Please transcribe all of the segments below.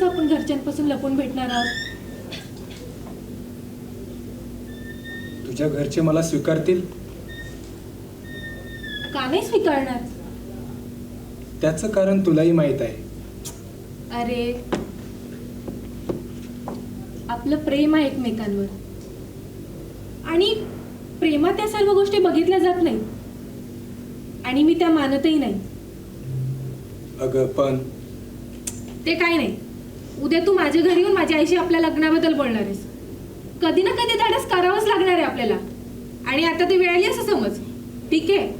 असं आपण घरच्यांपासून लपून भेटणार आहोत? तुझ्या घरचे मला स्वीकारतील? का नाही स्वीकारणार? त्याचं कारण तुलाही माहीत आहे. अरे आपलं प्रेम आहे एकमेकांवर. आणि प्रेमात त्या सर्व गोष्टी बघितल्या जात नाहीत. आणि मी त्या मानतही नाही. अगं पण ते काय नाही. उद्या तू माझ्या घरी येऊन माझ्या आईशी आपल्या लग्नाबद्दल बोलणार आहेस. कधी ना कधी धाडस करावंच लागणार आहे आपल्याला. आणि आता ती वेळ आली असं समज. ठीक आहे?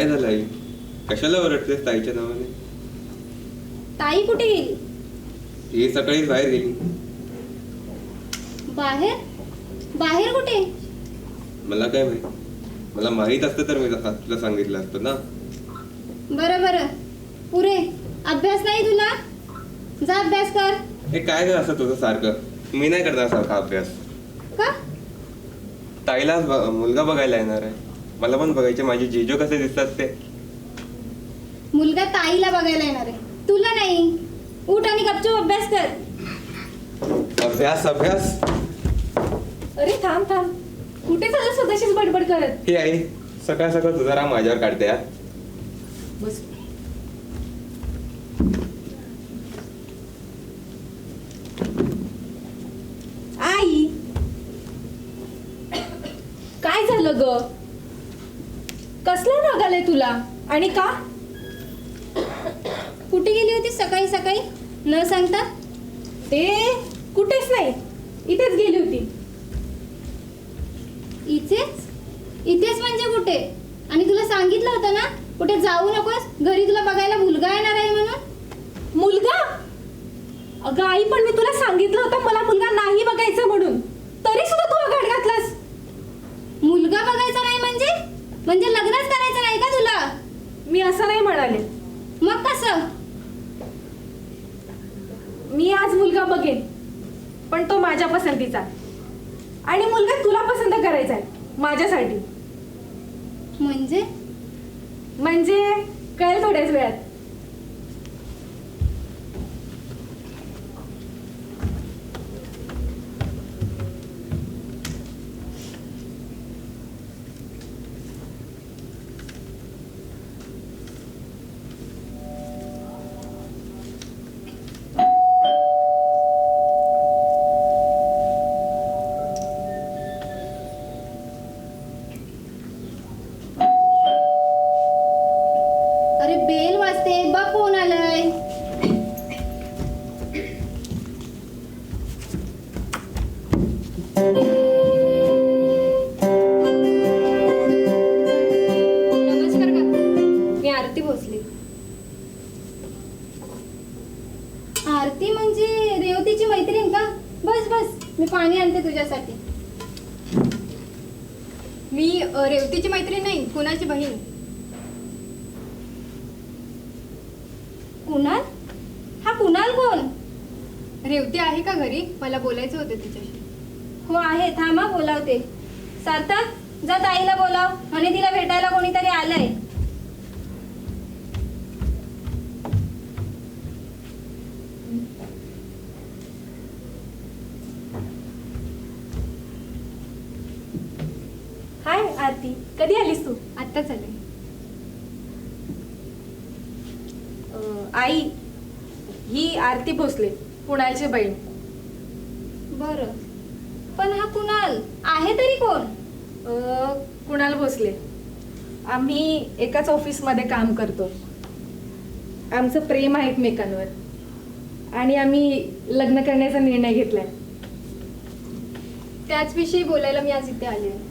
काय झालं आई? कशाला ओरडतेस ताईच्या नावाने? ताई कुठे गेली? ही सकाळीच बाहेर गेली. बाहेर? बाहेर कुठे? मला काय माहीत? मला माहीत असतं तर मी तसा- तुला सांगितलं असतं ना. बरं बरं. पुरे अभ्यास नाही तुला? जा अभ्यास कर. हे काय ग असं तुझं सारखं? मी नाही करणार सारखा अभ्यास. का? ताईला ब- मुलगा बघायला येणार आहे. मला पण बघायचे. माझे जिजो कसे दिसतात ते. मुलगा ताईला बघायला येणार आहे. तुला नाही. उठ आणि गपचूप अभ्यास कर. अभ्यास अभ्यास. अरे थांब थांब. कुठे चाललं स्वतःशीच बडबड करत? ही आई सकाळ सकाळ तुझा राग माझ्यावर काढते यार बस. आई. काय झालं ग? राग आलाय तुला. आणि का? कुठे गेली होती सकाळी सकाळी? न सांगता? ते कुठेच नाही. इथेच गेली होती. इथेच? इथेच म्हणजे कुठे? आणि तुला सांगितलं होतं ना कुठे जाऊ नकोस? घरी तुला बघायला मुलगा येणार आहे म्हणून. मुलगा? अगं आई पण मी तुला सांगितलं होतं मला मुलगा नाही बघायचा म्हणून. तरी सुद्धा तू आघात घातलास. मुलगा बघायचा नाही म्हणजे? म्हणजे लग्नच करायचं नाही का तुला मी म्हणाले मग कसं? मी आज मुलगा बघेन पण तो माझ्या पसंतीचा आणि मुलगा तुला पसंत करायचा आहे माझ्यासाठी. म्हणजे? म्हणजे कळेल थोड्याच वेळात. आरती म्हणजे रेवतीची मैत्रीण का? बस बस. मी पाणी आणते तुझ्यासाठी. मी अ, रेवतीची मैत्रीण नाही कुणाची बहीण? कुणाल? हा कुणाल कोण? रेवती आहे का घरी? मला बोलायचं होतं तिच्याशी. हो आहे. थांबा बोलावते. सार्थक जा ताईला बोलाव. आणि तिला भेटायला कोणीतरी आलंय. आई ही आरती भोसले कुणालची बहीण. बरं. पण हा कुणाल आहे तरी कोण? अं, कुणाल भोसले. आम्ही एकाच ऑफिसमध्ये काम करतो. आमचं प्रेम आहे एकमेकांवर. आणि आम्ही लग्न करण्याचा निर्णय घेतलाय. त्याच विषयी बोलायला मी आज इथे आले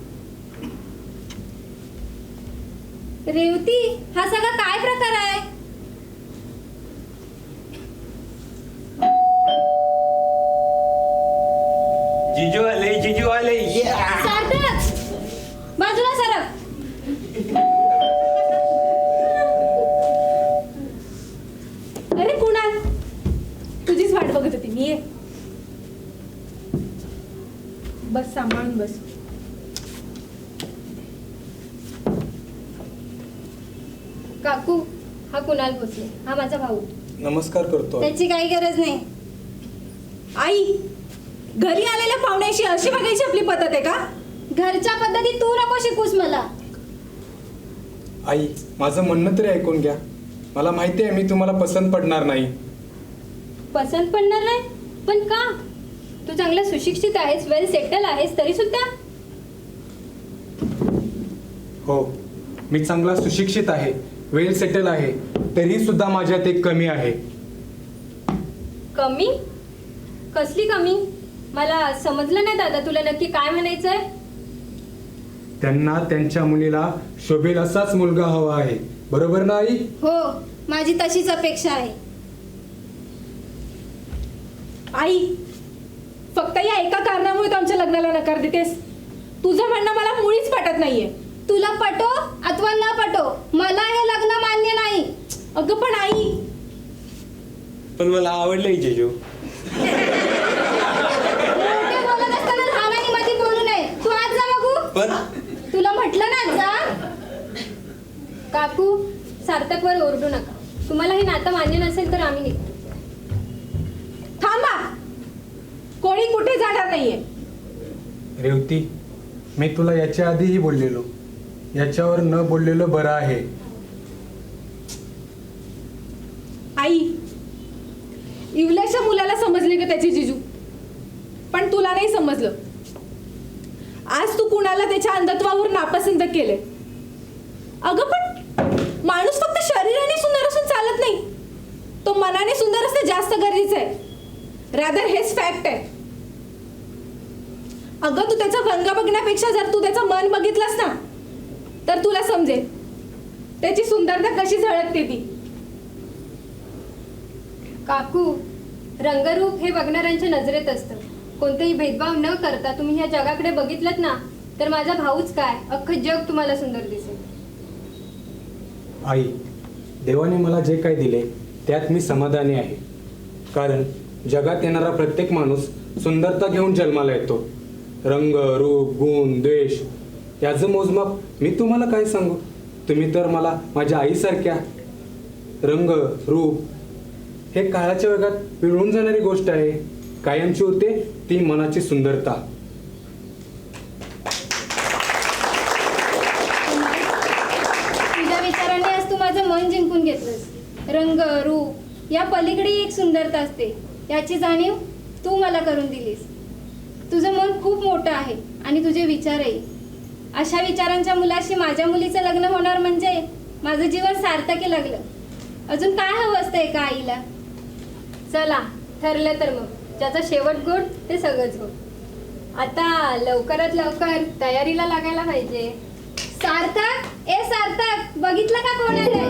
रेवती हा सगळा काय प्रकार आहे? कुणाल भोसले. हा माझा भाऊ. नमस्कार करतो त्याची काही गरज नाही. आई घरी आलेल्या पाहुण्याशी अशी बघायची आपली पद्धत आहे का? घरच्या पद्धती तू नको शिकूस मला. आई माझं म्हणणं तरी ऐकून घ्या. मला माहिती आहे मी तुम्हाला पसंत पडणार नाही. पसंत पडणार नाही? पण का? तू चांगला सुशिक्षित आहेस वेल सेटल आहेस तरी सुद्धा. हो. मी चांगला सुशिक्षित आहे. वेल सेटल आहे तरी सुद्धा माझ्यात एक कमी आहे. कमी? कसली कमी? मला समजलं नाही दादा तुला नक्की काय म्हणायचंय. त्यांना त्यांच्या मुलीला शोभेल असाच मुलगा हवा आहे बरोबर ना आई? हो माझी तशीच अपेक्षा आहे. आई फक्त या एका कारणामुळे तू आमच्या लग्नाला नकार देतेस. तुझं म्हणणं मला मुळीच पटत नाहीये. तुला पटो अथवा न पटो मला हे लग्न मान्य नाही. अगं पण आई. पण मला आवडलंय जिजू. मोठे बोलत असताना लहानांनी मध्ये बोलू नये. तू आज जा बघू. पण तुला म्हटलं ना जा. काकू सार्थकवर ओरडू नका. तुम्हाला हे नातं मान्य नसेल तर आम्ही निघतो. थांबा. कोणी कुठे जाणार नाहीये? रेवती मी तुला याच्या आधीही बोललेलो. याच्यावर न बोललेलं बरं आहे. आई इवल्याच्या मुलाला समजले का त्याची जिजू? पण तुला नाही समजलं. आज तू कुणाला त्याच्या अंधत्वावर नापसंत केले अगं पण माणूस फक्त शरीराने सुंदर असून चालत नाही. तो मनाने सुंदर असणं जास्त गरजेचं आहे. रादर हेच फॅक्ट आहे. अगं तू त्याचा रंग बघण्यापेक्षा जर तू त्याचं मन बघितलंस ना तर तुला समजेल. त्याची सुंदरता कशी झळकते ती? काकू रंगरूप हे बघणाऱ्यांच्या नजरेत असतं. कोणतेही भेदभाव न करता तुम्ही ह्या जगाकडे बघितलं ना तर माझा भाऊच काय? अख्खं जग तुम्हाला सुंदर दिसेल. आई देवाने मला जे काही दिले त्यात मी समाधानी आहे. कारण जगात येणारा प्रत्येक माणूस सुंदरता घेऊन जन्माला येतो. रंग रूप गुण द्वेष याचं मोजमाप मी तुम्हाला काय सांगू? तुम्ही तर मला माझ्या आईसारख्या रंग रूप हे काळाच्या वेगात पिळून जाणारी गोष्ट आहे. कायमची होते ती मनाची सुंदरता. तुझ्या विचाराने आज तू माझं मन जिंकून घेतलंस. रंग रूप या पलीकडे एक सुंदरता असते. याची जाणीव तू मला करून दिलीस. तुझं मन खूप मोठं आहे आणि तुझे विचारही. अशा विचारांच्या मुलाशी माझ्या मुलीचं लग्न होणार म्हणजे माझं जीवन सार्थकी लागलं. अजून काय हवं असतं एका आईला? चला ठरलं तर मग. ज्याचा शेवट गोड ते सगळंच हो आता लवकरात लवकर तयारीला लागायला पाहिजे. सार्थक? ए सार्थक बघितलं का कोण आलंय